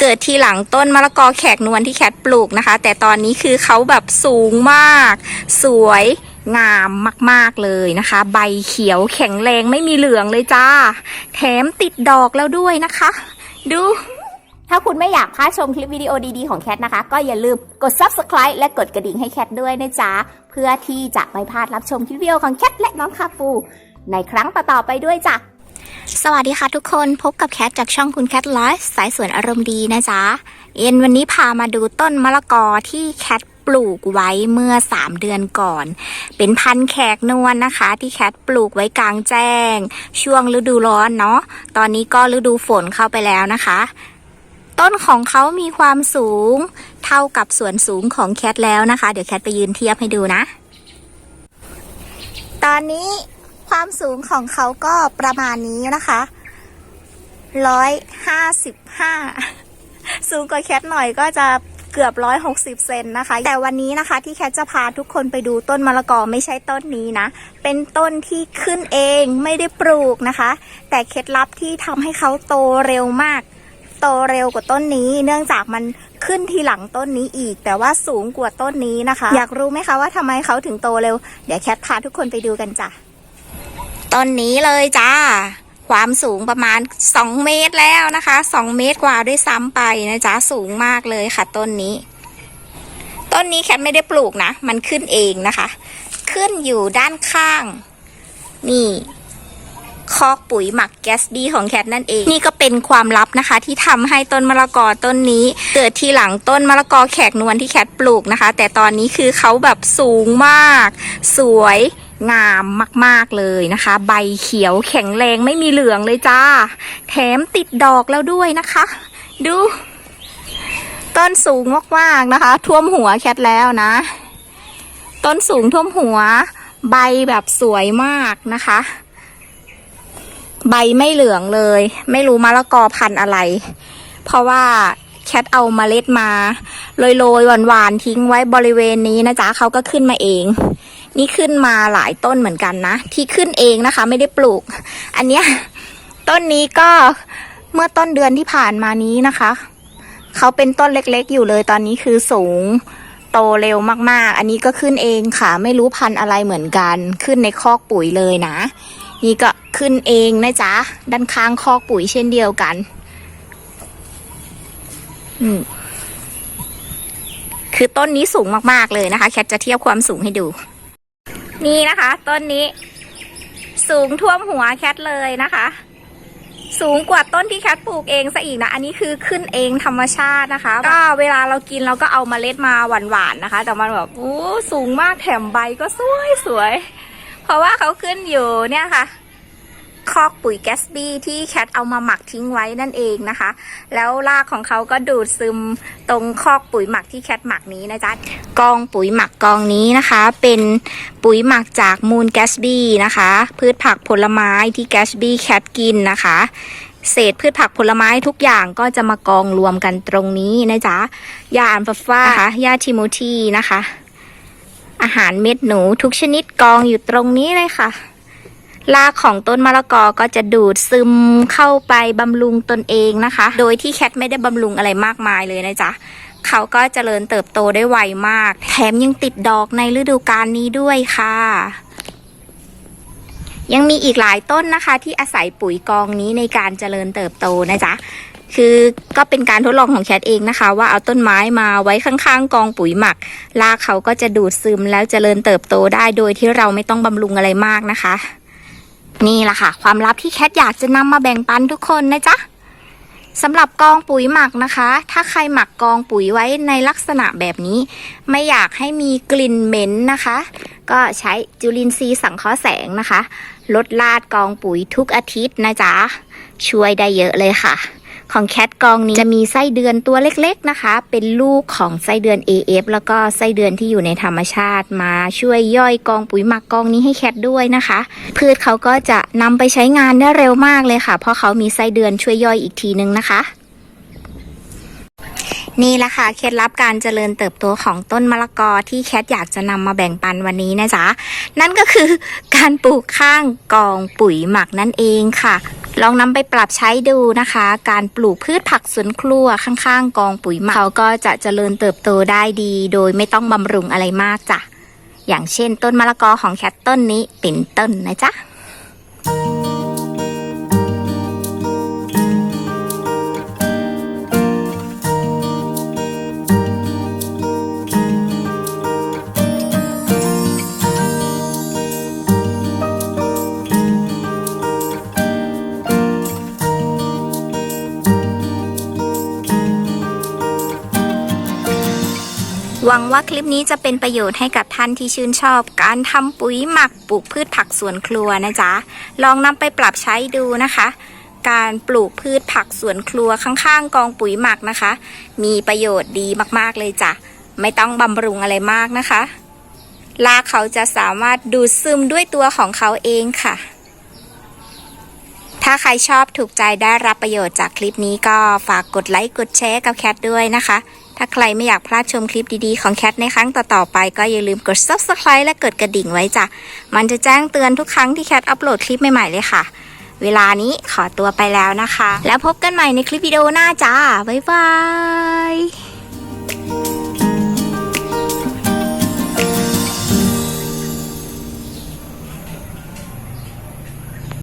เกิดทีหลังต้นมะละกอแขกนวลที่แคทปลูกนะคะ แต่ตอนนี้คือเขาแบบสูงมาก สวยงามมากๆเลยนะคะ ใบเขียวแข็งแรงไม่มีเหลืองเลยจ้า แถมติดดอกแล้วด้วยนะคะ ดู ถ้าคุณไม่อยากพลาดชมคลิปวิดีโอดีๆของแคทนะคะ ก็อย่าลืมกด subscribe และกดกระดิ่งให้แคทด้วยนะจ๊ะ เพื่อที่จะไม่พลาดรับชมคลิปวิดีโอของแคทและน้องคาปู ในครั้งต่อๆไปด้วยจ้ะ สวัสดีค่ะทุกคนพบกับแคทจากช่องคุณแคทไลฟ์สายสวนอารมณ์ดีนะจ๊ะเอ็นวันนี้พามาดูต้นมะละกอที่แคทปลูกไว้เมื่อ 3 เดือนก่อน เป็นพันธุ์แขกนวลนะคะ ที่แคทปลูกไว้กลางแจ้ง ช่วงฤดูร้อนเนาะตอนนี้ก็ฤดูฝนเข้าไปแล้วนะคะ ต้นของเขามีความสูง เท่ากับส่วนสูงของแคทแล้วนะคะ เดี๋ยวแคทไปยืนเทียบให้ดูนะ ตอนนี้ ความสูงของเขาก็ประมาณนี้นะคะร้อยห้าสิบห้าสูงกว่าแคทหน่อยก็จะเกือบร้อยหกสิบเซนนะคะ แต่วันนี้นะคะที่แคทจะพาทุกคนไปดูต้นมะละกอไม่ใช่ต้นนี้นะ เป็นต้นที่ขึ้นเองไม่ได้ปลูกนะคะ แต่เคล็ดลับที่ทำให้เขาโตเร็วมากโตเร็วกว่าต้นนี้ เนื่องจากมันขึ้นทีหลังต้นนี้อีก แต่ว่าสูงกว่าต้นนี้นะคะ อยากรู้ไหมคะว่าทำไมเขาถึงโตเร็ว เดี๋ยวแคทพาทุกคนไปดูกันจ้ะ ต้นนี้เลยจ้า ความสูงประมาณ 2 เมตรแล้วนะคะ 2 เมตรกว่าด้วยซ้ำไปนะจ๊ะสูงมากเลยค่ะ ต้นนี้ ต้นนี้แคทไม่ได้ปลูกนะ มันขึ้นเองนะคะ ขึ้นอยู่ด้านข้าง นี่ คอกปุ๋ยหมักแก๊สบีของแคทนั่นเอง นี่ก็เป็นความลับนะคะ ที่ทำให้ต้นมะละกอต้นนี้ เกิดทีหลังต้นมะละกอแขกนวลที่แคทปลูกนะคะ แต่ตอนนี้คือเขาแบบสูงมาก สวยงามมาก ๆ เลยนะคะ ใบเขียวแข็งแรงไม่มีเหลืองเลยจ้า แถมติดดอกแล้วด้วยนะคะ ดู ต้นสูงมากๆนะคะ ท่วมหัวแคทแล้วนะ ต้นสูงท่วมหัว ใบแบบสวยมากนะคะ ใบไม่เหลืองเลย ไม่รู้มะละกอพันธุ์อะไร เพราะว่าแคทเอามาเล็ดมาโรยๆหวานๆทิ้งไว้บริเวณนี้นะจ๊ะเขาก็ขึ้นมาเอง นี่ขึ้นมาหลายต้นเหมือนกันนะ ที่ขึ้นเองนะคะ ไม่ได้ปลูก อันเนี้ยต้นนี้ก็เมื่อต้นเดือนที่ผ่านมานี้นะคะเขาเป็นต้นเล็กๆ อยู่เลยตอนนี้คือสูงโตเร็วมากๆ อันนี้ก็ขึ้นเองค่ะ ไม่รู้พันธุ์อะไรเหมือนกัน ขึ้นในคอกปุ๋ยเลยนะ นี่ก็ขึ้นเองนะจ๊ะ ด้านข้างคอกปุ๋ยเช่นเดียวกันคือต้นนี้สูงมากๆเลยนะคะ แคทจะเทียบความสูงให้ดู นี่นะคะ ต้นนี้ สูงท่วมหัวแคทเลยนะคะ สูงกว่าต้นที่แคทปลูกเองซะอีกนะ อันนี้คือขึ้นเองธรรมชาตินะคะ ก็เวลาเรากินเราก็เอามาเมล็ดมาหวานๆนะคะ แต่มันแบบโอ้สูงมากแถมใบก็สวยสวย เพราะว่าเขาขึ้นอยู่เนี่ยค่ะ คอกปุ๋ยแกสบี้ที่แคทเอามาหมักทิ้งไว้นั่นเองนะคะ แล้วรากของเขาก็ดูดซึมตรงคอกปุ๋ยหมักที่แคทหมักนี้นะจ๊ะกองปุ๋ยหมักกองนี้นะคะ เป็นปุ๋ยหมักจากมูลแกสบี้นะคะ พืชผักผลไม้ที่แกสบี้แคทกินนะคะเศษพืชผักผลไม้ทุกอย่างก็จะมากองรวมกันตรงนี้นะจ๊ะยาอันฟาฟ้านะคะยาทิโมธีนะคะ อาหารเม็ดหนูทุกชนิดกองอยู่ตรงนี้เลยค่ะรากของต้นมะละกอก็จะดูดซึมเข้าไปบำรุงตนเองนะคะ โดยที่แคทไม่ได้บำรุงอะไรมากมายเลยนะจ๊ะเขาก็เจริญเติบโตได้ไวมาก แถมยังติดดอกในฤดูกาลนี้ด้วยค่ะ ยังมีอีกหลายต้นนะคะ ที่อาศัยปุ๋ยกองนี้ในการเจริญเติบโตนะจ๊ะ คือก็เป็นการทดลองของแคทเองนะคะ ว่าเอาต้นไม้มาไว้ข้างๆ กองปุ๋ยหมักรากเขาก็จะดูดซึมแล้วเจริญเติบโตได้โดยที่เราไม่ต้องบำรุงอะไรมากนะคะ นี่แหละค่ะ ความลับที่แคทอยากจะนำมาแบ่งปันทุกคนนะจ๊ะสำหรับกองปุ๋ยหมักนะคะ ถ้าใครหมักกองปุ๋ยไว้ในลักษณะแบบนี้ ไม่อยากให้มีกลิ่นเหม็นนะคะ ก็ใช้จุลินทรีย์สังเคราะห์แสงนะคะ ลดลาดกองปุ๋ยทุกอาทิตย์นะจ๊ะ ช่วยได้เยอะเลยค่ะ ของแคทกองนี้จะมีไส้เดือนตัวเล็กๆนะคะ เป็นลูกของไส้เดือน AF แล้วก็ไส้เดือนที่อยู่ในธรรมชาติมาช่วยย่อยกองปุ๋ยหมักกองนี้ให้แคทด้วยนะคะ พืชเขาก็จะนำไปใช้งานได้เร็วมากเลยค่ะ เพราะเขามีไส้เดือนช่วยย่อยอีกทีนึงนะคะนี่แหละค่ะเคล็ดลับการเจริญเติบโตของต้นมะละกอที่แคทอยากจะนำมาแบ่งปันวันนี้นะจ๊ะ นั่นก็คือการปลูกข้างกองปุ๋ยหมักนั่นเองค่ะ ลองนำไปปรับใช้ดูนะคะ การปลูกพืชผักสวนครัวข้างๆ กองปุ๋ยหมักเขาก็จะเจริญเติบโตได้ดี โดยไม่ต้องบำรุงอะไรมากจ้ะอย่างเช่นต้นมะละกอของแคทต้นนี้เป็นต้นนะจ๊ะ หวังว่าคลิปนี้จะเป็นประโยชน์ให้กับท่านที่ชื่นชอบ การทำปุ๋ยหมักปลูกพืชผักสวนครัวนะจ๊ะ ลองนำไปปรับใช้ดูนะคะ การปลูกพืชผักสวนครัวข้างๆ กองปุ๋ยหมักนะคะ มีประโยชน์ดีมากๆเลยจ้ะ ไม่ต้องบำรุงอะไรมากนะคะรากเขาจะสามารถดูดซึมด้วยตัวของเขาเองค่ะ ถ้าใครชอบถูกใจได้รับประโยชน์จากคลิปนี้ก็ฝากกดไลค์กดแชร์กับแคทด้วยนะคะ ถ้าใครไม่อยากพลาดชมคลิปดีๆของแคทในครั้งต่อๆไปก็อย่าลืมกด subscribe และกดกระดิ่งไว้จ้ะ มันจะแจ้งเตือนทุกครั้งที่แคทอัปโหลดคลิปใหม่ๆเลยค่ะ เวลานี้ขอตัวไปแล้วนะคะ แล้วพบกันใหม่ในคลิปวิดีโอหน้าจ้า บ๊ายบาย